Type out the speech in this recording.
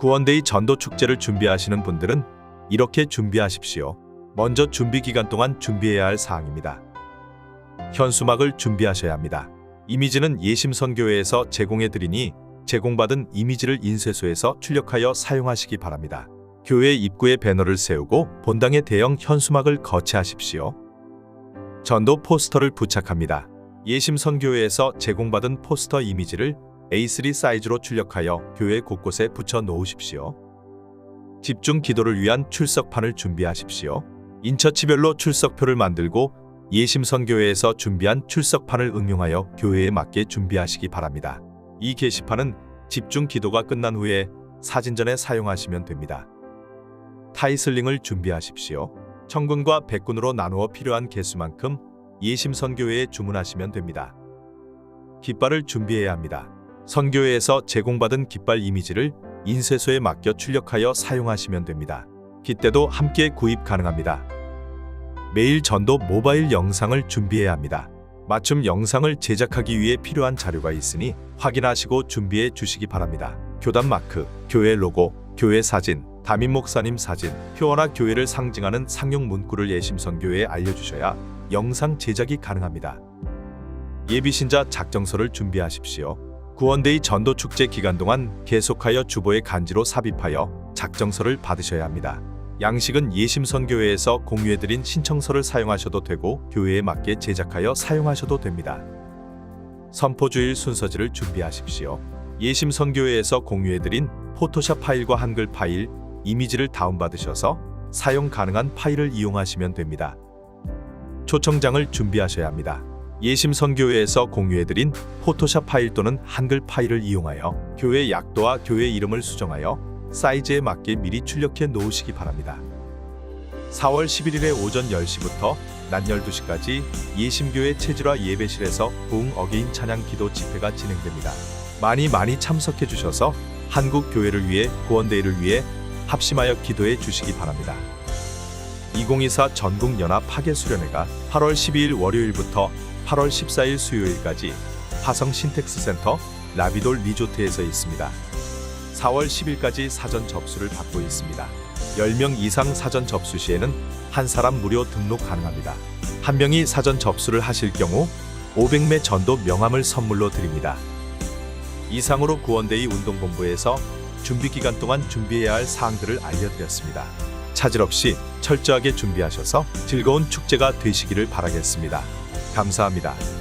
구원데이 전도 축제를 준비하시는 분들은 이렇게 준비하십시오. 먼저 준비 기간 동안 준비해야 할 사항입니다. 현수막을 준비하셔야 합니다. 이미지는 예심선교회에서 제공해 드리니 제공받은 이미지를 인쇄소에서 출력하여 사용하시기 바랍니다. 교회 입구에 배너를 세우고 본당의 대형 현수막을 거치하십시오. 전도 포스터를 부착합니다. 예심선교회에서 제공받은 포스터 이미지를 A3 사이즈로 출력하여 교회 곳곳에 붙여 놓으십시오. 집중 기도를 위한 출석판을 준비하십시오. 인처치별로 출석표를 만들고 예심선교회에서 준비한 출석판을 응용하여 교회에 맞게 준비하시기 바랍니다. 이 게시판은 집중 기도가 끝난 후에 사진전에 사용하시면 됩니다. 타이슬링을 준비하십시오. 청군과 백군으로 나누어 필요한 개수만큼 예심선교회에 주문하시면 됩니다. 깃발을 준비해야 합니다. 선교회에서 제공받은 깃발 이미지를 인쇄소에 맡겨 출력하여 사용하시면 됩니다. 깃대도 함께 구입 가능합니다. 매일 전도 모바일 영상을 준비해야 합니다. 맞춤 영상을 제작하기 위해 필요한 자료가 있으니 확인하시고 준비해 주시기 바랍니다. 교단 마크, 교회 로고, 교회 사진, 담임 목사님 사진, 표어나 교회를 상징하는 상용 문구를 예심선교회에 알려주셔야 영상 제작이 가능합니다. 예비신자 작정서를 준비하십시오. 구원데이 전도 축제 기간 동안 계속하여 주보에 간지로 삽입하여 작정서를 받으셔야 합니다. 양식은 예심선교회에서 공유해드린 신청서를 사용하셔도 되고 교회에 맞게 제작하여 사용하셔도 됩니다. 선포주일 순서지를 준비하십시오. 예심선교회에서 공유해드린 포토샵 파일과 한글 파일, 이미지를 다운받으셔서 사용 가능한 파일을 이용하시면 됩니다. 초청장을 준비하셔야 합니다. 예심선교회에서 공유해드린 포토샵 파일 또는 한글 파일을 이용하여 교회 약도와 교회 이름을 수정하여 사이즈에 맞게 미리 출력해 놓으시기 바랍니다. 4월 11일에 오전 10시부터 낮 12시까지 예심교회 체질화 예배실에서 부흥 어게인 찬양 기도 집회가 진행됩니다. 많이 많이 참석해 주셔서 한국 교회를 위해 구원데이를 위해 합심하여 기도해 주시기 바랍니다. 2024 전국 연합 파괴 수련회가 8월 12일 월요일부터 8월 14일 수요일까지 화성 신텍스 센터 라비돌 리조트에서 있습니다. 4월 10일까지 사전 접수를 받고 있습니다. 10명 이상 사전 접수 시에는 한 사람 무료 등록 가능합니다. 한 명이 사전 접수를 하실 경우 500매 전도 명함을 선물로 드립니다. 이상으로 구원데이 운동본부에서 준비 기간 동안 준비해야 할 사항들을 알려드렸습니다. 차질 없이 철저하게 준비하셔서 즐거운 축제가 되시기를 바라겠습니다. 감사합니다.